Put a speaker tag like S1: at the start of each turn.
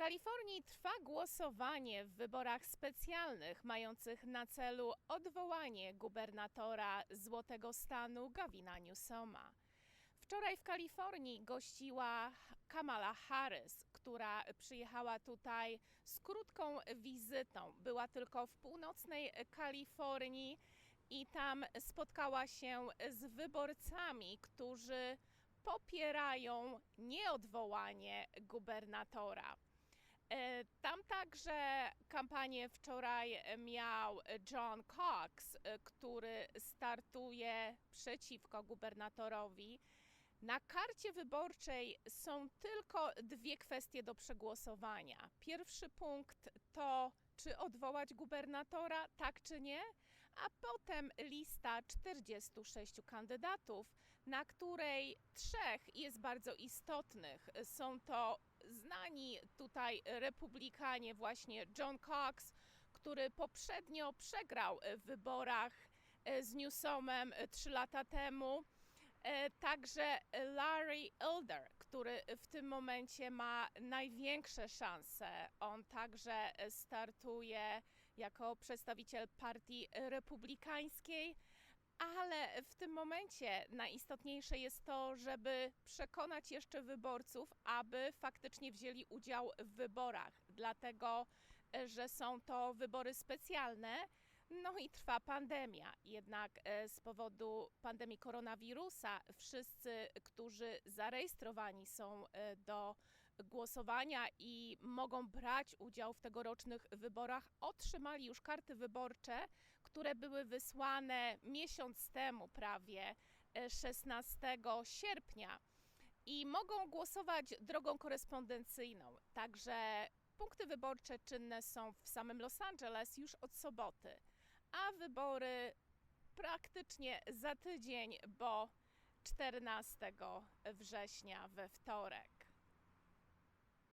S1: Kalifornii trwa głosowanie w wyborach specjalnych mających na celu odwołanie gubernatora Złotego Stanu Gavina Newsoma. Wczoraj w Kalifornii gościła Kamala Harris, która przyjechała tutaj z krótką wizytą. Była tylko w północnej Kalifornii i tam spotkała się z wyborcami, którzy popierają nieodwołanie gubernatora. E, Tam także kampanię wczoraj miał John Cox, e, który startuje przeciwko gubernatorowi. Na karcie wyborczej są tylko dwie kwestie do przegłosowania. Pierwszy punkt to, czy odwołać gubernatora, tak czy nie, a potem lista 46 kandydatów, na której trzech jest bardzo istotnych. Są to znani tutaj republikanie, właśnie John Cox, który poprzednio przegrał w wyborach e, z Newsomem e, trzy lata temu. E, Także Larry Elder, który w tym momencie ma największe szanse. On także startuje jako przedstawiciel partii republikańskiej, ale w tym momencie najistotniejsze jest to, żeby przekonać jeszcze wyborców, aby faktycznie wzięli udział w wyborach, dlatego e, że są to wybory specjalne. No i trwa pandemia. Jednak e, z powodu pandemii koronawirusa wszyscy, którzy zarejestrowani są e, do głosowania i mogą brać udział w tegorocznych wyborach, otrzymali już karty wyborcze, które były wysłane miesiąc temu, prawie e, 16 sierpnia. I mogą głosować drogą korespondencyjną. Także punkty wyborcze czynne są w samym Los Angeles już od soboty a wybory praktycznie za tydzień, bo 14 września we wtorek.